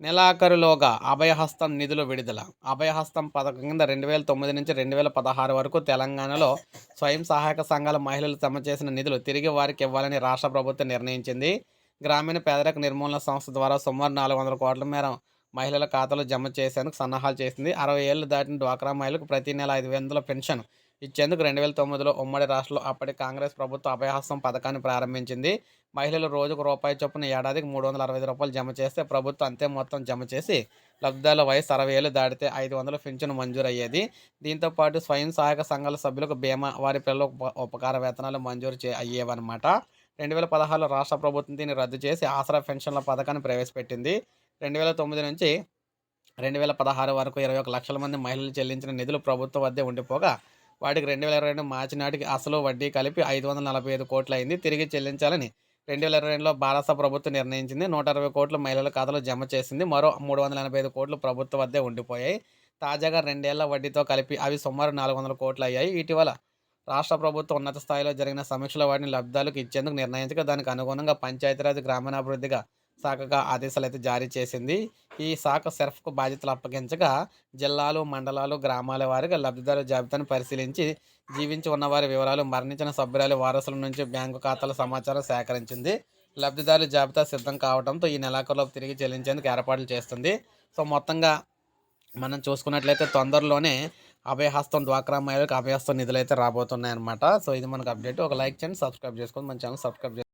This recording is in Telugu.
నెలాఖరులోగా అభయహస్తం నిధులు విడుదల. అభయహస్తం పథకం కింద రెండు వేల తొమ్మిది నుంచి రెండు వేల పదహారు వరకు తెలంగాణలో స్వయం సహాయక సంఘాల మహిళలు జమ చేసిన నిధులు తిరిగి వారికి ఇవ్వాలని రాష్ట్ర ప్రభుత్వం నిర్ణయించింది. గ్రామీణ పేదరిక నిర్మూలన సంస్థ ద్వారా సుమారు నాలుగు వందల కోట్ల మేర మహిళల ఖాతాలో జమ చేసేందుకు సన్నాహాలు చేసింది. అరవై ఏళ్ళు దాటిన డ్వాక్రా మహిళలకు ప్రతి నెల ఐదు వందల పెన్షన్ ఇచ్చేందుకు రెండు వేల తొమ్మిదిలో ఉమ్మడి రాష్ట్రంలో అప్పటి కాంగ్రెస్ ప్రభుత్వం అభయహస్తం పథకాన్ని ప్రారంభించింది. మహిళలు రోజుకు రూపాయి చొప్పున ఏడాదికి మూడు వందల అరవై రూపాయలు జమ చేస్తే ప్రభుత్వం అంతే మొత్తం జమ చేసి లబ్ధాల వయసు అరవై ఏళ్ళు దాటితే ఐదు వందల పింఛను మంజూరయ్యేది. దీంతోపాటు దీంతో పాటు స్వయం సహాయక సంఘాల సభ్యులకు బీమా వారి పిల్లలకు ఉప- ఉపకార వేతనాలు మంజూరు చే అయ్యేవన్నమాట. రెండు వేల పదహారులో రాష్ట్ర ప్రభుత్వం దీన్ని రద్దు చేసి ఆసరా పెన్షన్ల పథకాన్ని ప్రవేశపెట్టింది. రెండు వేల తొమ్మిది నుంచి రెండు వేల పదహారు వరకు ఇరవై ఒక లక్షల మంది మహిళలు చెల్లించిన నిధులు ప్రభుత్వం వద్దే ఉండిపోగా వాటికి రెండు వేల ఇరవై రెండు మార్చి నాటికి అసలు వడ్డీ కలిపి ఐదు వందల నలభై ఐదు కోట్లు అయింది తిరిగి చెల్లించాలని రెండు వేల ఇరవై రెండులో భారత ప్రభుత్వం నిర్ణయించింది. నూట అరవై కోట్లు మహిళల ఖాతాలో జమ చేసింది. మరో మూడు వందల ఎనభై ఐదు కోట్లు ప్రభుత్వ వద్దే ఉండిపోయాయి. తాజాగా రెండేళ్ళ వడ్డీతో కలిపి అవి సుమారు నాలుగు వందల కోట్లు అయ్యాయి ఇటీవల రాష్ట్ర ప్రభుత్వం ఉన్నత స్థాయిలో జరిగిన సమీక్షలో వాటిని లబ్ధాలకు ఇచ్చేందుకు నిర్ణయించగా దానికి అనుగుణంగా పంచాయతీరాజ్ గ్రామీణాభివృద్ధిగా శాఖగా ఆదేశాలు అయితే జారీ చేసింది. ఈ శాఖ సెర్ఫ్కు బాధ్యతలు అప్పగించగా జిల్లాలు మండలాలు గ్రామాల వారిగా లబ్ధిదారుల జాబితాను పరిశీలించి జీవించి ఉన్నవారి వివరాలు మరణించిన సభ్యురాలి వారసుల నుంచి బ్యాంకు ఖాతాల సమాచారం సేకరించింది. లబ్ధిదారుల జాబితా సిద్ధం కావడంతో ఈ నెలాఖరులోపు తిరిగి చెల్లించేందుకు ఏర్పాట్లు చేస్తుంది. సో మొత్తంగా మనం చూసుకున్నట్లయితే తొందరలోనే అభయహస్తం డ్వాక్రా మహిళలకు అభయహస్తం నిధులు అయితే రాబోతున్నాయి అనమాట సో ఇది మనకు అప్డేట్. ఒక లైక్ చేయండి సబ్స్క్రైబ్ చేసుకోండి మన ఛానల్ సబ్స్క్రైబ్ చేసుకోండి